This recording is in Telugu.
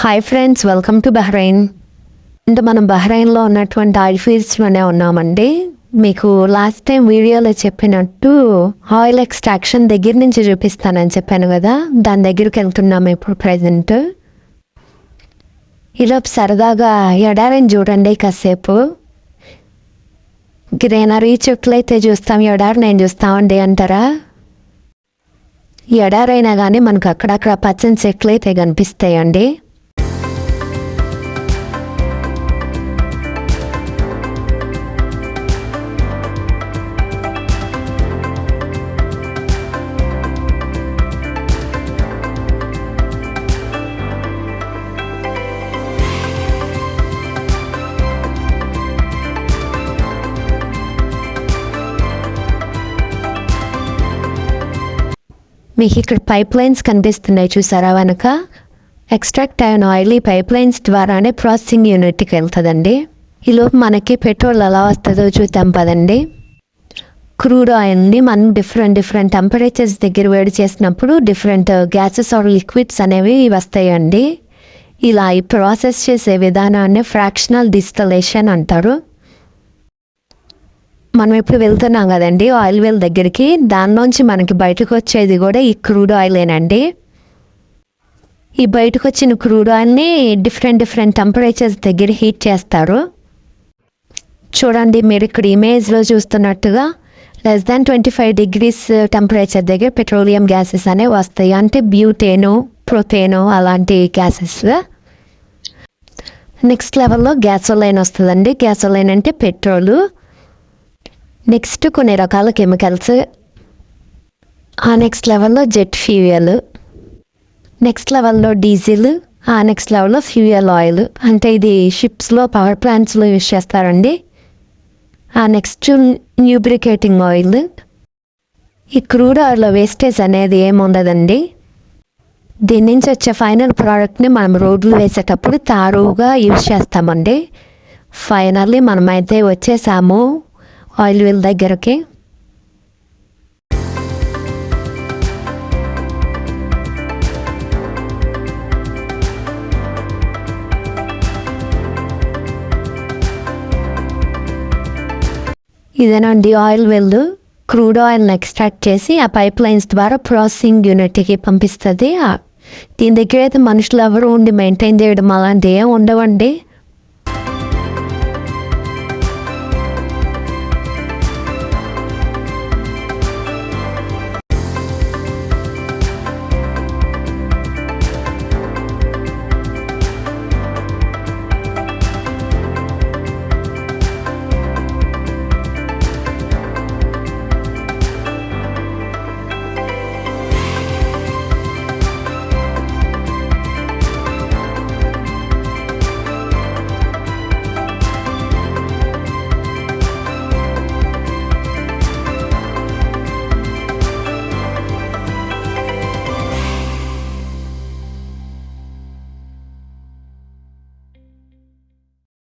Hi friends welcome to Bahrain అంటే మనం బహ్రెయిన్లో ఉన్నటువంటి ఆయిల్ ఫీల్డ్స్లోనే ఉన్నామండి. మీకు లాస్ట్ టైం వీడియోలో చెప్పినట్టు ఆయిల్ ఎక్స్ట్రాక్షన్ దగ్గర నుంచి చూపిస్తానని చెప్పాను కదా. దాని దగ్గరికి వెళ్తున్నాం ఇప్పుడు ప్రజెంట్ ఈలోపు సరదాగా ఎడారిని చూడండి కాసేపు. గ్రీనరీ చెట్లు అయితే చూస్తాం ఎడారి నేను చూస్తామండి అంటారా? ఎడారైనా కానీ మనకు అక్కడక్కడ పచ్చని చెట్లు అయితే కనిపిస్తాయండి. మీకు ఇక్కడ పైప్ లైన్స్ కనిపిస్తున్నాయి చూసారా వెనక? ఎక్స్ట్రాక్ట్ అయిన ఆయిల్ ఈ పైప్ లైన్స్ ద్వారానే ప్రాసెసింగ్ యూనిట్కి వెళ్తుందండి. ఈలోపు మనకి పెట్రోల్ ఎలా వస్తుందో చూద్దాం పదండి. క్రూడ్ ఆయిల్ని మనం డిఫరెంట్ డిఫరెంట్ టెంపరేచర్స్ దగ్గర వేడి చేసినప్పుడు డిఫరెంట్ గ్యాసెస్ ఆర్ లిక్విడ్స్ అనేవి వస్తాయండి. ఇలా ఈ ప్రాసెస్ చేసే విధానాన్ని ఫ్రాక్షనల్ డిస్టలేషన్ అంటారు. మనం ఇప్పుడు వెళ్తున్నాం కదండి ఆయిల్ వెల్ దగ్గరికి. దానిలోంచి మనకి బయటకు వచ్చేది కూడా ఈ క్రూడ్ ఆయిలేనండి ఈ బయటకు వచ్చిన క్రూడ్ ఆయిల్ని డిఫరెంట్ డిఫరెంట్ టెంపరేచర్స్ దగ్గర హీట్ చేస్తారు. చూడండి మీరు ఇక్కడ ఇమేజ్లో చూస్తున్నట్టుగా less than twenty five degrees temperature దగ్గర పెట్రోలియం గ్యాసెస్ అనేవి వస్తాయి. అంటే బ్యూటేను ప్రొతేను అలాంటి గ్యాసెస్ నెక్స్ట్ లెవెల్లో గ్యాసోలైన్ వస్తుందండి. గ్యాసోలైన్ అంటే పెట్రోలు. నెక్స్ట్ కొన్ని రకాల కెమికల్స్. ఆ నెక్స్ట్ లెవెల్లో జెట్ ఫ్యూయల్. నెక్స్ట్ లెవెల్లో డీజిల్. ఆ నెక్స్ట్ లెవెల్లో ఫ్యూయల్ ఆయిల్. అంటే ఇది షిప్స్లో పవర్ ప్లాంట్స్లో యూజ్ చేస్తారండి. ఆ నెక్స్ట్ న్యూబ్రికేటింగ్ ఆయిల్. ఈ క్రూడ్ ఆయిల్లో వేస్టేజ్ అనేది ఏముండదండి. దీని నుంచి వచ్చే ఫైనల్ ప్రోడక్ట్ని మనం రోడ్లు వేసేటప్పుడు తారుగా యూజ్ చేస్తామండి. ఫైనల్లీ మనమైతే వచ్చేసాము. ఆయిల్ వీల్ దగ్గరకి ఇదేనండి ఆయిల్ వెల్ క్రూడ్ ఆయిల్ని ఎక్స్ట్రాక్ట్ చేసి ఆ పైప్ లైన్స్ ద్వారా ప్రాసెసింగ్ యూనిట్కి పంపిస్తుంది. దీని దగ్గర అయితే మనుషులు ఎవరు ఉండి మెయింటైన్ చేయడం అలాంటివి ఏం ఉండవండి.